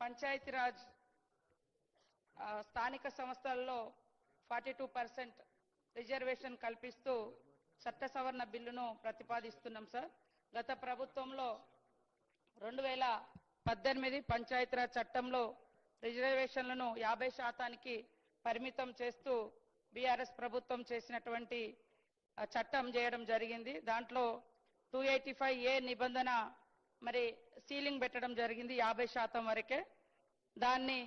పంచాయతీరాజ్ స్థానిక సంస్థల్లో forty two percent reservation కల్పిస్తూ చట్ట సవరణ బిల్లును ప్రతిపాదిస్తున్నాం సార్. గత ప్రభుత్వంలో రెండు వేల పద్దెనిమిది పంచాయతీరాజ్ చట్టంలో రిజర్వేషన్లను యాభై శాతానికి పరిమితం చేస్తూ బీఆర్ఎస్ ప్రభుత్వం చేసినటువంటి చట్టం చేయడం జరిగింది. దాంట్లో టూ ఎయిటీ ఫైవ్ ఏ నిబంధన మరి సీలింగ్ పెట్టడం జరిగింది యాభై శాతం వరకే. దాన్ని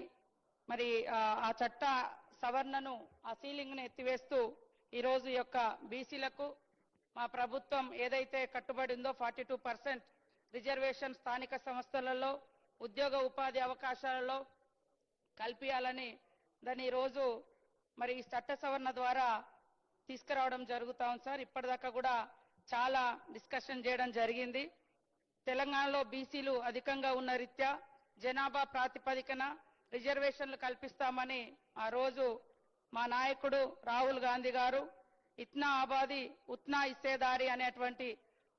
మరి ఆ, చట్ట సవరణను ఆ సీలింగ్ను ఎత్తివేస్తూ ఈరోజు యొక్క బీసీలకు మా ప్రభుత్వం ఏదైతే కట్టుబడి ఉందో ఫార్టీ టూ పర్సెంట్ రిజర్వేషన్ స్థానిక సంస్థలలో ఉద్యోగ ఉపాధి అవకాశాలలో కల్పించాలని దాన్ని ఈ రోజు మరి ఈ చట్ట సవరణ ద్వారా తీసుకురావడం జరుగుతా ఉంది సార్. ఇప్పటిదాకా కూడా చాలా డిస్కషన్ చేయడం జరిగింది. తెలంగాణలో బీసీలు అధికంగా ఉన్న రీత్యా జనాభా ప్రాతిపదికన రిజర్వేషన్లు కల్పిస్తామని ఆ రోజు మా నాయకుడు రాహుల్ గాంధీ గారు ఇత్నా ఆబాది ఉత్నా ఇస్సేదారి అనేటువంటి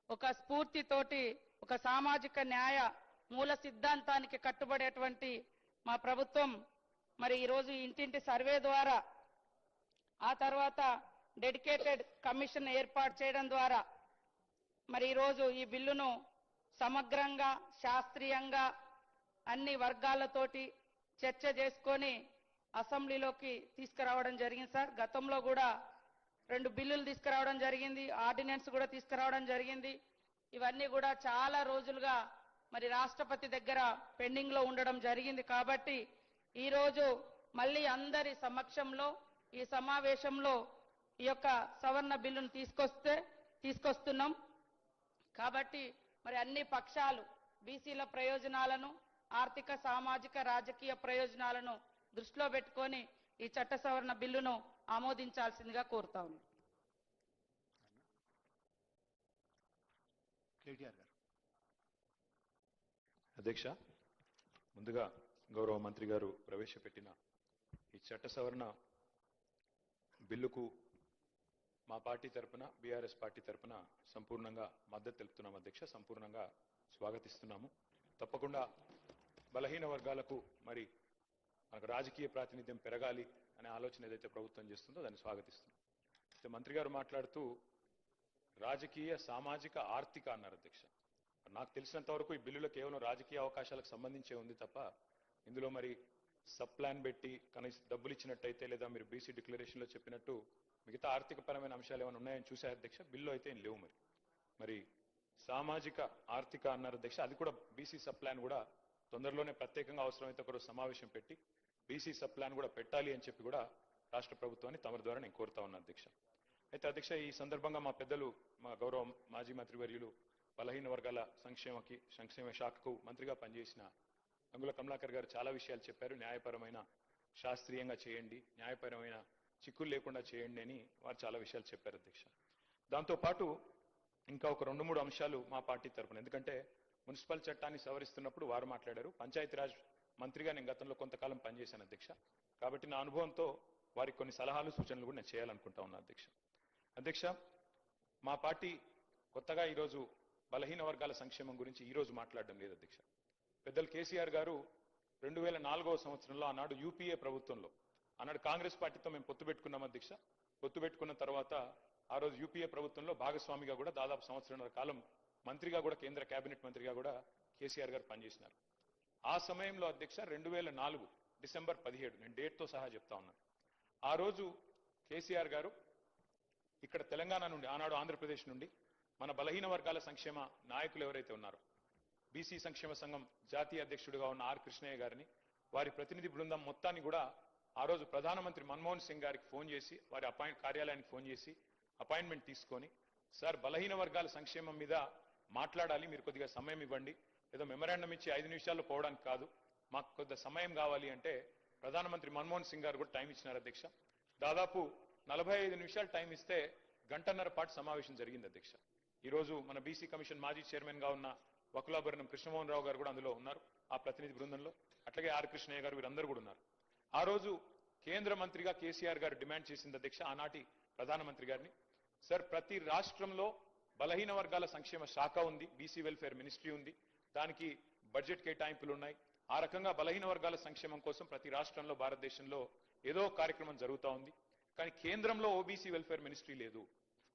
ఒక స్ఫూర్తితోటి ఒక సామాజిక న్యాయ మూల సిద్ధాంతానికి కట్టుబడేటువంటి మా ప్రభుత్వం మరి ఈరోజు ఇంటింటి సర్వే ద్వారా ఆ తర్వాత డెడికేటెడ్ కమిషన్ ఏర్పాటు చేయడం ద్వారా మరి ఈరోజు ఈ బిల్లును సమగ్రంగా శాస్త్రీయంగా అన్ని వర్గాలతోటి చర్చ చేసుకొని అసెంబ్లీలోకి తీసుకురావడం జరిగింది సార్. గతంలో కూడా రెండు బిల్లులు తీసుకురావడం జరిగింది ఆర్డినెన్స్ కూడా తీసుకురావడం జరిగింది. ఇవన్నీ కూడా చాలా రోజులుగా మరి రాష్ట్రపతి దగ్గర పెండింగ్లో ఉండడం జరిగింది కాబట్టి ఈరోజు మళ్ళీ అందరి సమక్షంలో ఈ సమావేశంలో ఈ యొక్క సవరణ బిల్లును తీసుకొస్తే తీసుకొస్తున్నాం. కాబట్టి మరి అన్ని పక్షాలు బీసీల ప్రయోజనాలను ఆర్థిక సామాజిక రాజకీయ ప్రయోజనాలను దృష్టిలో పెట్టుకొని ఈ చట్ట సవరణ బిల్లును ఆమోదించాల్సిందిగా కోరుతా ఉన్నాం. కేటీఆర్ గారు. అధ్యక్ష ముందుగా గౌరవ మంత్రి గారు ప్రవేశపెట్టిన ఈ చట్ట సవరణ బిల్లుకు మా పార్టీ తరపున బీఆర్ఎస్ పార్టీ తరపున సంపూర్ణంగా మద్దతు తెలుపుతున్నాం అధ్యక్ష. సంపూర్ణంగా స్వాగతిస్తున్నాము. తప్పకుండా బలహీన వర్గాలకు మరి మనకు రాజకీయ ప్రాతినిధ్యం పెరగాలి అనే ఆలోచన ఏదైతే ప్రభుత్వం చేస్తుందో దాన్ని స్వాగతిస్తున్నాం. అయితే మంత్రి గారు మాట్లాడుతూ రాజకీయ సామాజిక ఆర్థిక అన్నారు అధ్యక్ష. నాకు తెలిసినంత వరకు ఈ బిల్లులో కేవలం రాజకీయ అవకాశాలకు సంబంధించే ఉంది తప్ప ఇందులో మరి సబ్ ప్లాన్ పెట్టి కనీసం డబ్బులు ఇచ్చినట్టయితే లేదా మీరు బీసీ డిక్లరేషన్లో చెప్పినట్టు మిగతా ఆర్థికపరమైన అంశాలు ఏమైనా ఉన్నాయని చూసే అధ్యక్ష? బిల్లు అయితే ఏం లేవు మరి. మరి సామాజిక ఆర్థిక అన్నారు అధ్యక్ష. అది కూడా బీసీ సబ్ ప్లాన్ కూడా తొందరలోనే ప్రత్యేకంగా అవసరమైతే ఒకరోజు సమావేశం పెట్టి బీసీ సబ్ ప్లాన్ కూడా పెట్టాలి అని చెప్పి కూడా రాష్ట్ర ప్రభుత్వాన్ని తమరి ద్వారా నేను కోరుతా ఉన్నా అధ్యక్ష. అయితే అధ్యక్ష ఈ సందర్భంగా మా పెద్దలు మా గౌరవ మాజీ మంత్రివర్యులు బలహీన వర్గాల సంక్షేమకి సంక్షేమ శాఖకు మంత్రిగా పనిచేసిన అంగుల కమలాకర్ గారు చాలా విషయాలు చెప్పారు. న్యాయపరమైన శాస్త్రీయంగా చేయండి. న్యాయపరమైన చిక్కులు లేకుండా చేయండి అని వారు చాలా విషయాలు చెప్పారు అధ్యక్ష. దాంతోపాటు ఇంకా ఒక రెండు మూడు అంశాలు మా పార్టీ తరపున. ఎందుకంటే మున్సిపల్ చట్టాన్ని సవరిస్తున్నప్పుడు వారు మాట్లాడారు. పంచాయతీరాజ్ మంత్రిగా నేను గతంలో కొంతకాలం పనిచేశాను అధ్యక్ష. కాబట్టి నా అనుభవంతో వారికి కొన్ని సలహాలు సూచనలు కూడా నేను చేయాలనుకుంటా ఉన్నా అధ్యక్ష. అధ్యక్ష మా పార్టీ కొత్తగా ఈరోజు బలహీన వర్గాల సంక్షేమం గురించి ఈరోజు మాట్లాడడం లేదు అధ్యక్ష. పెద్దలు కేసీఆర్ గారు రెండు వేల నాలుగవ సంవత్సరంలో ఆనాడు యూపీఏ ప్రభుత్వంలో ఆనాడు కాంగ్రెస్ పార్టీతో మేము పొత్తు పెట్టుకున్నాం అధ్యక్ష పొత్తు పెట్టుకున్న తర్వాత ఆ రోజు యూపీఏ ప్రభుత్వంలో భాగస్వామిగా కూడా దాదాపు సంవత్సరంన్నర కాలం మంత్రిగా కూడా కేంద్ర కేబినెట్ మంత్రిగా కూడా కేసీఆర్ గారు పనిచేసినారు. ఆ సమయంలో అధ్యక్ష రెండు వేల నాలుగు డిసెంబర్ పదిహేడు నేను డేట్తో సహా చెప్తా ఉన్నాను ఆ రోజు కేసీఆర్ గారు ఇక్కడ తెలంగాణ నుండి ఆనాడు ఆంధ్రప్రదేశ్ నుండి మన బలహీన వర్గాల సంక్షేమ నాయకులు ఎవరైతే ఉన్నారో బీసీ సంక్షేమ సంఘం జాతీయ అధ్యక్షుడిగా ఉన్న ఆర్ కృష్ణయ్య గారిని వారి ప్రతినిధి బృందం మొత్తాన్ని కూడా ఆ రోజు ప్రధానమంత్రి మన్మోహన్ సింగ్ గారికి ఫోన్ చేసి వారి అపాయింట్ కార్యాలయానికి ఫోన్ చేసి అపాయింట్మెంట్ తీసుకొని సార్ బలహీన వర్గాల సంక్షేమం మీద మాట్లాడాలి మీరు కొద్దిగా సమయం ఇవ్వండి. ఏదో మెమరాండం ఇచ్చి ఐదు నిమిషాల్లో పోవడానికి కాదు. మాకు కొద్దిగా సమయం కావాలి అంటే ప్రధానమంత్రి మన్మోహన్ సింగ్ గారు కూడా టైం ఇచ్చినారు అధ్యక్ష. దాదాపు నలభై ఐదు నిమిషాలు టైం ఇస్తే గంటన్నర పాటు సమావేశం జరిగింది అధ్యక్ష. ఈరోజు మన బీసీ కమిషన్ మాజీ చైర్మన్గా ఉన్న వకులాభరణం కృష్ణమోహన్ రావు గారు కూడా అందులో ఉన్నారు ఆ ప్రతినిధి బృందంలో. అట్లాగే ఆర్ కృష్ణయ్య గారు వీరందరూ కూడా ఉన్నారు. ఆ రోజు కేంద్ర మంత్రిగా కేసీఆర్ గారు డిమాండ్ చేసింది అధ్యక్ష ఆనాటి ప్రధానమంత్రి గారిని. సార్ ప్రతి రాష్ట్రంలో బలహీన వర్గాల సంక్షేమ శాఖ ఉంది బీసీ వెల్ఫేర్ మినిస్ట్రీ ఉంది దానికి బడ్జెట్ కేటాయింపులు ఉన్నాయి ఆ రకంగా బలహీన వర్గాల సంక్షేమం కోసం ప్రతి రాష్ట్రంలో భారతదేశంలో ఏదో కార్యక్రమం జరుగుతూ ఉంది. కానీ కేంద్రంలో ఓబీసీ వెల్ఫేర్ మినిస్ట్రీ లేదు.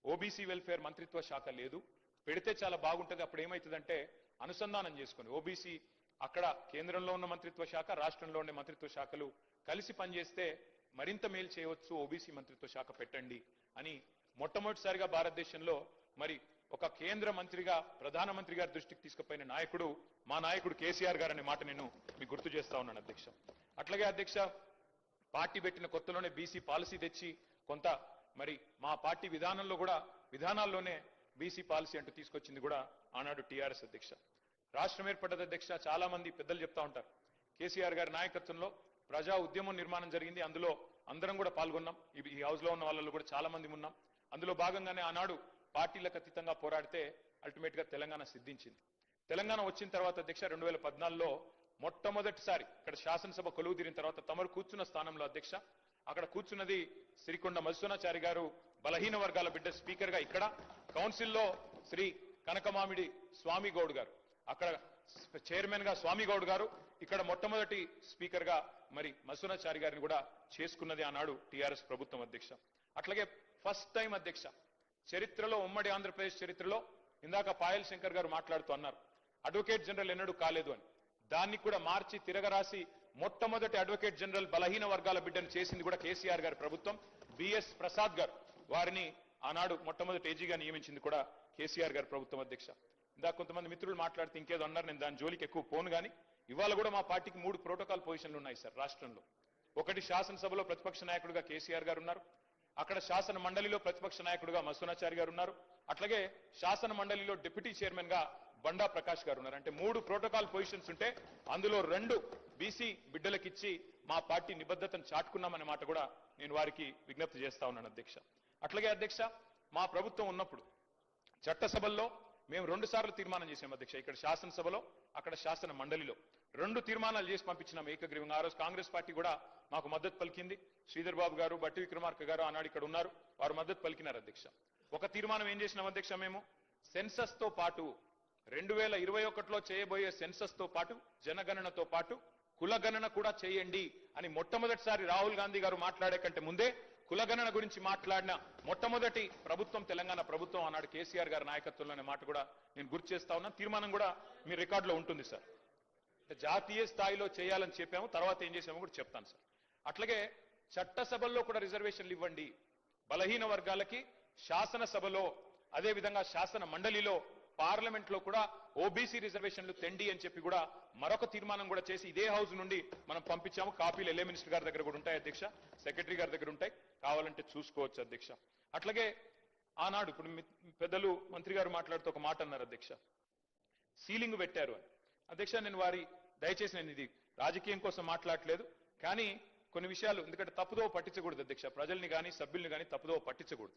ఓబీసీ వెల్ఫేర్ మంత్రిత్వ శాఖ లేదు. పెడితే చాలా బాగుంటుంది. అప్పుడు ఏమవుతుందంటే అనుసంధానం చేసుకుని ఓబీసీ అక్కడ కేంద్రంలో ఉన్న మంత్రిత్వ శాఖ రాష్ట్రంలో ఉండే మంత్రిత్వ శాఖలు కలిసి పనిచేస్తే మరింత మేలు చేయవచ్చు ఓబీసీ మంత్రిత్వ శాఖ పెట్టండి అని మొట్టమొదటిసారిగా భారతదేశంలో మరి ఒక కేంద్ర మంత్రిగా ప్రధానమంత్రి గారి దృష్టికి తీసుకుపోయిన నాయకుడు మా నాయకుడు కేసీఆర్ గారు అనే మాట నేను మీకు గుర్తు చేస్తా ఉన్నాను అధ్యక్ష. అట్లాగే అధ్యక్ష పార్టీ పెట్టిన కొత్తలోనే బీసీ పాలసీ తెచ్చి కొంత మరి మా పార్టీ విధానంలో కూడా విధానాల్లోనే బీసీ పాలసీ అంటూ తీసుకొచ్చింది కూడా ఆనాడు టీఆర్ఎస్ అధ్యక్ష. రాష్ట్రం ఏర్పడ్డది అధ్యక్ష చాలా మంది పెద్దలు చెప్తా ఉంటారు. కేసీఆర్ గారి నాయకత్వంలో ప్రజా ఉద్యమం నిర్మాణం జరిగింది. అందులో అందరం కూడా పాల్గొన్నాం. ఈ- ఈ హౌస్లో ఉన్న వాళ్ళలో కూడా చాలా మంది ఉన్నాం. అందులో భాగంగానే ఆనాడు పార్టీలకు అతీతంగా పోరాడితే అల్టిమేట్గా తెలంగాణ సిద్ధించింది. తెలంగాణ వచ్చిన తర్వాత అధ్యక్ష రెండు వేల పద్నాలుగులో మొట్టమొదటిసారి ఇక్కడ శాసనసభ కొలువు తీరిన తర్వాత తమరు కూర్చున్న స్థానంలో అధ్యక్ష అక్కడ కూర్చున్నది శ్రీకొండ మధుసోనాచారి గారు బలహీన వర్గాల బిడ్డ స్పీకర్గా ఇక్కడ కౌన్సిల్లో శ్రీ కనకమామిడి స్వామి గౌడ్ గారు. అక్కడ చైర్మన్గా స్వామి గౌడ్ గారు ఇక్కడ మొట్టమొదటి స్పీకర్గా మరి మసునాచారి గారిని కూడా చేసుకున్నది ఆనాడు టీఆర్ఎస్ ప్రభుత్వం అధ్యక్ష. అట్లాగే ఫస్ట్ టైం అధ్యక్ష. చరిత్రలో ఉమ్మడి ఆంధ్రప్రదేశ్ చరిత్రలో ఇందాక పాయల్ శంకర్ గారు మాట్లాడుతూ అన్నారు అడ్వకేట్ జనరల్ ఎన్నడూ కాలేదు అని. దాన్ని కూడా మార్చి తిరగరాసి మొట్టమొదటి అడ్వకేట్ జనరల్ బలహీన వర్గాల బిడ్డను చేసింది కూడా కేసీఆర్ గారి ప్రభుత్వం. బిఎస్ ప్రసాద్ గారు వారిని ఆనాడు మొట్టమొదటి ఏజీగా నియమించింది కూడా కేసీఆర్ గారి ప్రభుత్వం అధ్యక్ష. ఇందాక కొంతమంది మిత్రులు మాట్లాడితే ఇంకేదో అన్నారు నేను దాని జోలికి ఎక్కువ పోను కానీ ఇవాళ కూడా మా పార్టీకి మూడు ప్రోటోకాల్ పొజిషన్లు ఉన్నాయి సార్ రాష్ట్రంలో. ఒకటి శాసనసభలో ప్రతిపక్ష నాయకుడిగా కేసీఆర్ గారు ఉన్నారు. అక్కడ శాసన మండలిలో ప్రతిపక్ష నాయకుడిగా మసూనాచారి గారు ఉన్నారు. అట్లాగే శాసన మండలిలో డిప్యూటీ చైర్మన్గా బండా ప్రకాష్ గారు ఉన్నారు. అంటే మూడు ప్రోటోకాల్ పొజిషన్స్ ఉంటే అందులో రెండు బీసీ బిడ్డలకిచ్చి మా పార్టీ నిబద్ధతను చాటుకున్నామనే మాట కూడా నేను వారికి విజ్ఞప్తి చేస్తా ఉన్నాను అధ్యక్ష. అట్లాగే అధ్యక్ష మా ప్రభుత్వం ఉన్నప్పుడు చట్టసభల్లో మేము రెండు సార్లు తీర్మానం చేసాం అధ్యక్ష. ఇక్కడ శాసనసభలో అక్కడ శాసన మండలిలో. రెండు తీర్మానాలు చేసి పంపించినాం ఏకగ్రీవంగా ఆ రోజు కాంగ్రెస్ పార్టీ కూడా మాకు మద్దతు పలికింది. శ్రీధర్ బాబు గారు బట్టి విక్రమార్క గారు ఆనాడు ఇక్కడ ఉన్నారు. వారు మద్దతు పలికినారు అధ్యక్ష. ఒక తీర్మానం ఏం చేసినాం అధ్యక్ష మేము? సెన్సస్తో పాటు రెండు వేల ఇరవై ఒకటిలో చేయబోయే సెన్సస్తో పాటు జనగణనతో పాటు కులగణన కూడా చేయండి అని మొట్టమొదటిసారి రాహుల్ గాంధీ గారు మాట్లాడే కంటే ముందే కులగణన గురించి మాట్లాడిన మొట్టమొదటి ప్రభుత్వం తెలంగాణ ప్రభుత్వం అన్నాడు కేసీఆర్ గారి నాయకత్వంలోనే మాట కూడా నేను గుర్తు చేస్తా ఉన్నాను. తీర్మానం కూడా మీ రికార్డులో ఉంటుంది సార్. జాతీయ స్థాయిలో చేయాలని చెప్పాము తర్వాత ఏం చేసామో కూడా చెప్తాను సార్. అట్లాగే చట్టసభల్లో కూడా రిజర్వేషన్లు ఇవ్వండి. బలహీన వర్గాలకి శాసనసభలో అదే విధంగా శాసన మండలిలో పార్లమెంట్లో కూడా ఓబీసీ రిజర్వేషన్లు తెండి అని చెప్పి కూడా మరొక తీర్మానం కూడా చేసి ఇదే హౌస్ నుండి మనం పంపించాము. కాపీలు ఎల్ఏ మినిస్టర్ గారి దగ్గర కూడా ఉంటాయి అధ్యక్ష సెక్రటరీ గారి దగ్గర ఉంటాయి. కావాలంటే చూసుకోవచ్చు అధ్యక్ష. అట్లాగే ఆనాడు ఇప్పుడు పెద్దలు మంత్రి గారు మాట్లాడుతూ ఒక మాట అన్నారు అధ్యక్ష. సీలింగ్ పెట్టారు అని. అధ్యక్ష నేను వారి దయచేసి నేను ఇది రాజకీయం కోసం మాట్లాడట్లేదు. కానీ కొన్ని విషయాలు ఎందుకంటే తప్పుదో పట్టించకూడదు అధ్యక్ష. ప్రజల్ని కానీ సభ్యుల్ని కానీ తప్పుదో పట్టించకూడదు.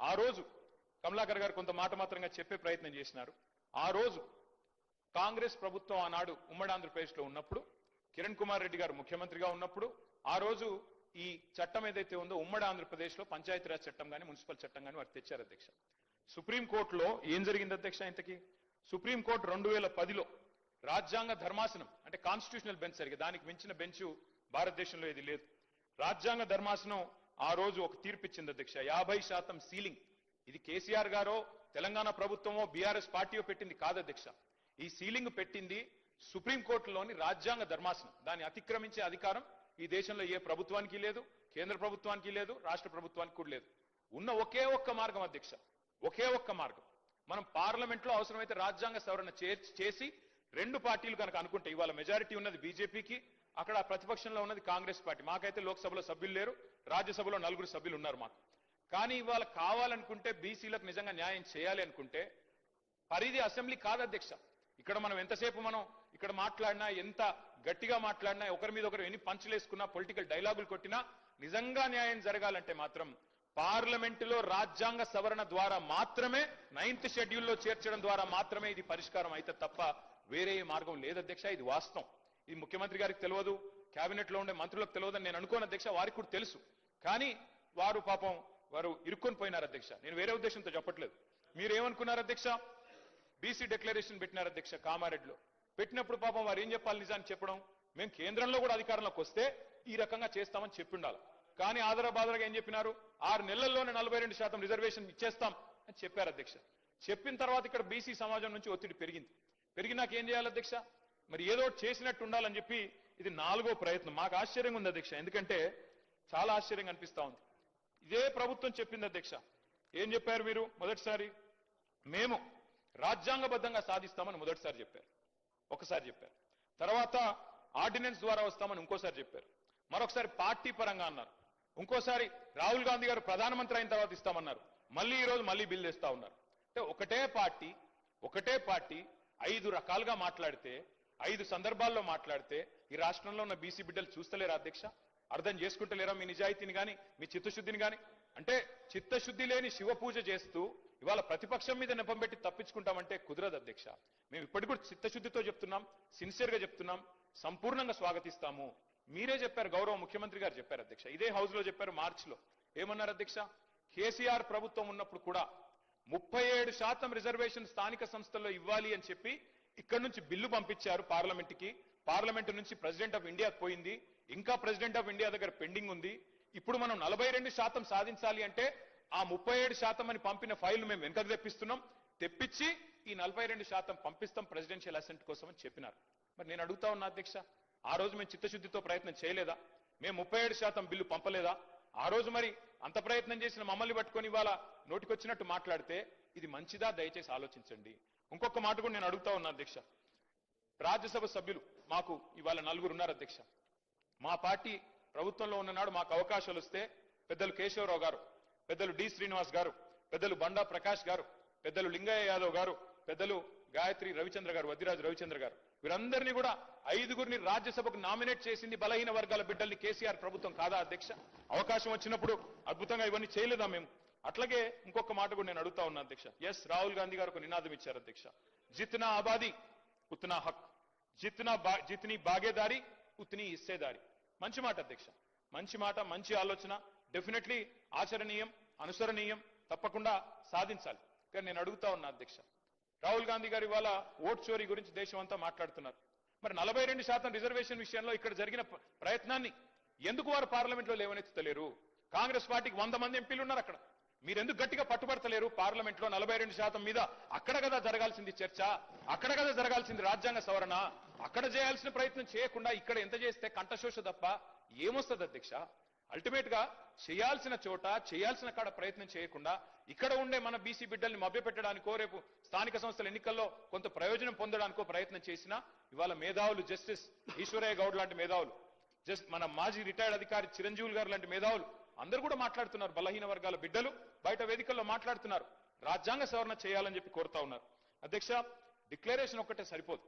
ఆ రోజు కమలాకర్ గారు కొంత మాట మాత్రంగా చెప్పే ప్రయత్నం చేసినారు. ఆ రోజు కాంగ్రెస్ ప్రభుత్వం ఆనాడు ఉమ్మడి ఆంధ్రప్రదేశ్లో ఉన్నప్పుడు కిరణ్ కుమార్ రెడ్డి గారు ముఖ్యమంత్రిగా ఉన్నప్పుడు ఆ రోజు ఈ చట్టం ఏదైతే ఉందో ఉమ్మడి ఆంధ్రప్రదేశ్లో పంచాయతీరాజ్ చట్టం కానీ మున్సిపల్ చట్టం కానీ వారు తెచ్చారు అధ్యక్ష. సుప్రీంకోర్టులో ఏం జరిగింది అధ్యక్ష ఇంతకి? సుప్రీంకోర్టు రెండు వేల పదిలో రాజ్యాంగ ధర్మాసనం అంటే కాన్స్టిట్యూషనల్ బెంచ్ సరిగా దానికి మించిన బెంచ్ భారతదేశంలో ఇది లేదు. రాజ్యాంగ ధర్మాసనం ఆ రోజు ఒక తీర్పు ఇచ్చింది అధ్యక్ష. యాభై శాతం సీలింగ్. ఇది కేసీఆర్ గారో తెలంగాణ ప్రభుత్వమో బీఆర్ఎస్ పార్టీయో పెట్టింది కాదు అధ్యక్ష. ఈ సీలింగ్ పెట్టింది సుప్రీంకోర్టులోని రాజ్యాంగ ధర్మాసనం. దాన్ని అతిక్రమించే అధికారం ఈ దేశంలో ఏ ప్రభుత్వానికి లేదు కేంద్ర ప్రభుత్వానికి లేదు రాష్ట్ర ప్రభుత్వానికి కూడా లేదు. ఉన్న ఒకే ఒక్క మార్గం అధ్యక్ష. ఒకే ఒక్క మార్గం. మనం పార్లమెంట్లో అవసరమైతే రాజ్యాంగ సవరణ చేర్చి- చేసి రెండు పార్టీలు కనుక అనుకుంటే ఇవాళ మెజారిటీ ఉన్నది బీజేపీకి అక్కడ ప్రతిపక్షంలో ఉన్నది కాంగ్రెస్ పార్టీ. మాకైతే లోక్సభలో సభ్యులు లేరు రాజ్యసభలో నలుగురు సభ్యులు ఉన్నారు మాకు. కానీ ఇవాళ కావాలనుకుంటే బీసీలకు నిజంగా న్యాయం చేయాలి అనుకుంటే పరిధి అసెంబ్లీ కాదు అధ్యక్ష. ఇక్కడ మనం ఎంతసేపు మనం ఇక్కడ మాట్లాడినా ఎంత గట్టిగా మాట్లాడినా ఒకరి మీద ఒకరు ఎన్ని పంచులేసుకున్నా పొలిటికల్ డైలాగులు కొట్టినా నిజంగా న్యాయం జరగాలంటే మాత్రం పార్లమెంటులో రాజ్యాంగ సవరణ ద్వారా మాత్రమే నైన్త్ షెడ్యూల్లో చేర్చడం ద్వారా మాత్రమే ఇది పరిష్కారం అయితే తప్ప వేరే మార్గం లేదు అధ్యక్ష ఇది వాస్తవం. ఇది ముఖ్యమంత్రి గారికి తెలియదు కేబినెట్లో ఉండే మంత్రులకు తెలియదని నేను అనుకోను అధ్యక్ష వారికి కూడా తెలుసు. కానీ వారు పాపం వారు ఇరుక్కొని పోయినారు అధ్యక్ష. నేను వేరే ఉద్దేశంతో చెప్పట్లేదు. మీరేమనుకున్నారు అధ్యక్ష? బీసీ డిక్లరేషన్ పెట్టినారు అధ్యక్ష కామారెడ్డిలో. పెట్టినప్పుడు పాపం వారు ఏం చెప్పాలి నిజాన్ని చెప్పడం? మేము కేంద్రంలో కూడా అధికారంలోకి వస్తే ఈ రకంగా చేస్తామని చెప్పి ఉండాలి కానీ ఆదరబాదరగా ఏం చెప్పినారు? ఆరు నెలల్లోనే నలభై రెండు శాతం రిజర్వేషన్ ఇచ్చేస్తాం అని చెప్పారు అధ్యక్ష. చెప్పిన తర్వాత ఇక్కడ బీసీ సమాజం నుంచి ఒత్తిడి పెరిగింది. పెరిగినాక ఏం చేయాలి అధ్యక్ష? మరి ఏదో ఒకటి చేసినట్టు ఉండాలని చెప్పి ఇది నాలుగో ప్రయత్నం. మాకు ఆశ్చర్యంగా ఉంది అధ్యక్ష. ఎందుకంటే చాలా ఆశ్చర్యంగా అనిపిస్తా ఉంది. ఇదే ప్రభుత్వం చెప్పింది అధ్యక్ష. ఏం చెప్పారు మీరు? మొదటిసారి మేము రాజ్యాంగబద్ధంగా సాధిస్తామని మొదటిసారి చెప్పారు. ఒకసారి చెప్పారు. తర్వాత ఆర్డినెన్స్ ద్వారా వస్తామని ఇంకోసారి చెప్పారు. మరొకసారి పార్టీ పరంగా అన్నారు. ఇంకోసారి రాహుల్ గాంధీ గారు ప్రధానమంత్రి అయిన తర్వాత ఇస్తామన్నారు. మళ్ళీ ఈ రోజు మళ్ళీ బిల్ తెస్తా ఉన్నారు. అంటే ఒకటే పార్టీ ఒకటే పార్టీ ఐదు రకాలుగా మాట్లాడితే ఐదు సందర్భాల్లో మాట్లాడితే ఈ రాష్ట్రంలో ఉన్న బీసీ బిడ్డలు చూస్తలేరా అధ్యక్ష? అర్థం చేసుకుంటలేరా మీ నిజాయితీని కానీ మీ చిత్తశుద్ధిని కానీ అంటే చిత్తశుద్ధి లేని శివ పూజ చేస్తూ ఇవాళ ప్రతిపక్షం మీద నెపం పెట్టి తప్పించుకుంటామంటే కుదరదు అధ్యక్ష. మేము ఇప్పటికి కూడా చిత్తశుద్ధితో చెప్తున్నాం సిన్సియర్గా చెప్తున్నాం సంపూర్ణంగా స్వాగతిస్తాము. మీరే చెప్పారు గౌరవ ముఖ్యమంత్రి గారు చెప్పారు అధ్యక్ష. ఇదే హౌస్లో చెప్పారు మార్చిలో. ఏమన్నారు అధ్యక్ష? కేసీఆర్ ప్రభుత్వం ఉన్నప్పుడు కూడా ముప్పై ఏడు శాతం రిజర్వేషన్ స్థానిక సంస్థల్లో ఇవ్వాలి అని చెప్పి ఇక్కడ నుంచి బిల్లు పంపించారు పార్లమెంట్కి పార్లమెంట్ నుంచి ప్రెసిడెంట్ ఆఫ్ ఇండియా పోయింది. ఇంకా ప్రెసిడెంట్ ఆఫ్ ఇండియా దగ్గర పెండింగ్ ఉంది. ఇప్పుడు మనం నలభై రెండు శాతం సాధించాలి అంటే ఆ ముప్పై ఏడు శాతం అని పంపిన ఫైల్ మేము వెనకకు తెప్పిస్తున్నాం. తెప్పించి ఈ నలభై రెండు శాతం పంపిస్తాం ప్రెసిడెన్షియల్ అసెంట్ కోసం అని చెప్పినారు. మరి నేను అడుగుతా ఉన్నా అధ్యక్ష ఆ రోజు మేము చిత్తశుద్ధితో ప్రయత్నం చేయలేదా? మేము ముప్పై ఏడు శాతం బిల్లు పంపలేదా? ఆ రోజు మరి అంత ప్రయత్నం చేసిన మమ్మల్ని పట్టుకొని ఇవాళ నోటికొచ్చినట్టు మాట్లాడితే ఇది మంచిదా? దయచేసి ఆలోచించండి. ఇంకొక మాట కూడా నేను అడుగుతా ఉన్నా అధ్యక్ష. రాజ్యసభ సభ్యులు మాకు ఇవాళ నలుగురు ఉన్నారు అధ్యక్ష. మా పార్టీ ప్రభుత్వంలో ఉన్ననాడు మాకు అవకాశాలు వస్తే పెద్దలు కేశవరావు గారు పెద్దలు డి శ్రీనివాస్ గారు పెద్దలు బండా ప్రకాష్ గారు పెద్దలు లింగయ్య యాదవ్ గారు పెద్దలు గాయత్రి రవిచంద్ర గారు వద్దిరాజు రవిచంద్ర గారు. వీరందరినీ కూడా ఐదుగురిని రాజ్యసభకు నామినేట్ చేసింది బలహీన వర్గాల బిడ్డల్ని కేసీఆర్ ప్రభుత్వం కాదా అధ్యక్ష? అవకాశం వచ్చినప్పుడు అద్భుతంగా ఇవన్నీ చేయలేదా మేము? అట్లాగే ఇంకొక మాట కూడా నేను అడుగుతా ఉన్నా అధ్యక్ష. ఎస్ రాహుల్ గాంధీ గారు ఒక నినాదం ఇచ్చారు అధ్యక్ష. జిత్నా ఆబాది ఉత్నా హక్. జిత్నా బా జిత్ని బాగేదారి ఉత్ని ఇస్సేదారి. మంచి మాట అధ్యక్ష. మంచి మాట మంచి ఆలోచన. డెఫినెట్లీ ఆచరణీయం అనుసరణీయం. తప్పకుండా సాధించాలి. కానీ నేను అడుగుతా ఉన్నా అధ్యక్ష. రాహుల్ గాంధీ గారు ఇవాళ ఓట్ చోరీ గురించి దేశం అంతా మాట్లాడుతున్నారు. మరి నలభై రెండు శాతం రిజర్వేషన్ విషయంలో ఇక్కడ జరిగిన ప్రయత్నాన్ని ఎందుకు వారు పార్లమెంట్లో లేవనెత్తలేరు కాంగ్రెస్ పార్టీకి వంద మంది ఎంపీలు ఉన్నారు అక్కడ. మీరు ఎందుకు గట్టిగా పట్టుబడతలేరు? పార్లమెంట్లో నలభై రెండు శాతం మీద అక్కడ కదా జరగాల్సింది చర్చ అక్కడ కదా జరగాల్సింది రాజ్యాంగ సవరణ. అక్కడ చేయాల్సిన ప్రయత్నం చేయకుండా ఇక్కడ ఎంత చేస్తే కంఠశోష తప్ప ఏమొస్తుంది అధ్యక్ష? అల్టిమేట్గా చేయాల్సిన చోట చేయాల్సిన కాడ ప్రయత్నం చేయకుండా ఇక్కడ ఉండే మన బీసీ బిడ్డల్ని మభ్యపెట్టడానికో రేపు స్థానిక సంస్థల ఎన్నికల్లో కొంత ప్రయోజనం పొందడానికో ప్రయత్నం చేసినా ఇవాళ మేధావులు జస్టిస్ ఈశ్వరయ్య గౌడ్ లాంటి మేధావులు జస్ట్ మన మాజీ రిటైర్డ్ అధికారి చిరంజీవులు గారు లాంటి మేధావులు అందరూ కూడా మాట్లాడుతున్నారు. బలహీన వర్గాల బిడ్డలు బయట వేదికల్లో మాట్లాడుతున్నారు. రాజ్యాంగ సవరణ చేయాలని చెప్పి కోరుతా ఉన్నారు. అధ్యక్ష డిక్లరేషన్ ఒక్కటే సరిపోదు.